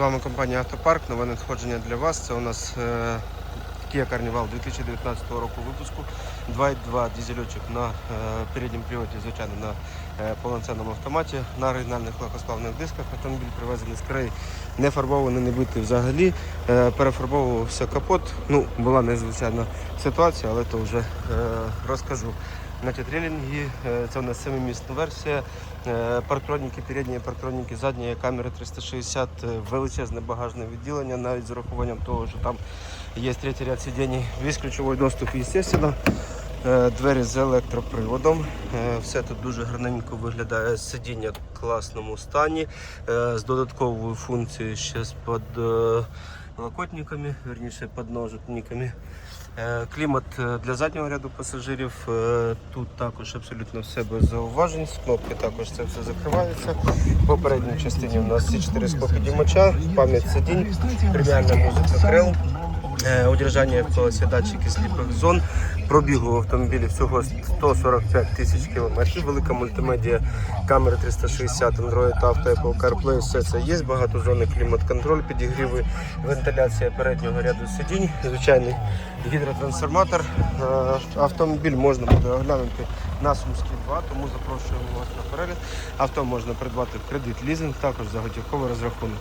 З вами компанія Автопарк. Нове надходження для вас. Це у нас е, Kia Carnival 2019 року випуску. 2.2 дизельочок на е, передньому приводі, звичайно, на е, повноцінному автоматі, на оригінальних легкосплавних дисках. Автомобіль привезений з Кореї, не фарбований, не битий взагалі. Е, перефарбовувався капот. Ну, була незвичайна ситуація, але то вже е, розкажу. Значить, релінги, е, це у нас семимісна версія. Е, Парктроніки, передні парктроніки, задні камери 360, е, величезне багажне відділення, навіть з урахуванням того, що там є третій ряд сидінь, весь ключовий доступ, звісно. Е, Двері з електроприводом. Е, Все тут дуже гарненько виглядає. Сидіння в класному стані. е, З додатковою функцією ще з під локотниками, верніше підножниками. Е, Клімат для заднього ряду пасажирів. Тут також абсолютно все без зауважень. З кнопки також це все закривається. В попередній частині у нас всі чотири склопідіймача, пам'ять сидінь, преміальна музика крил. Е, Удержання колесі датчики сліпих зон. Пробігу в автомобілі всього 145 тисяч кілометрів. Велика мультимедіа, камери 360, Android Auto, Apple CarPlay, все це є. Багатозонний клімат-контроль, підігріви, вентиляція переднього ряду сидінь, звичайний гідротрансформатор. Е, Автомобіль можна буде оглянути на Сумській 2, тому запрошуємо вас на перегляд. Авто можна придбати в кредит лізинг, також за готівковий розрахунок.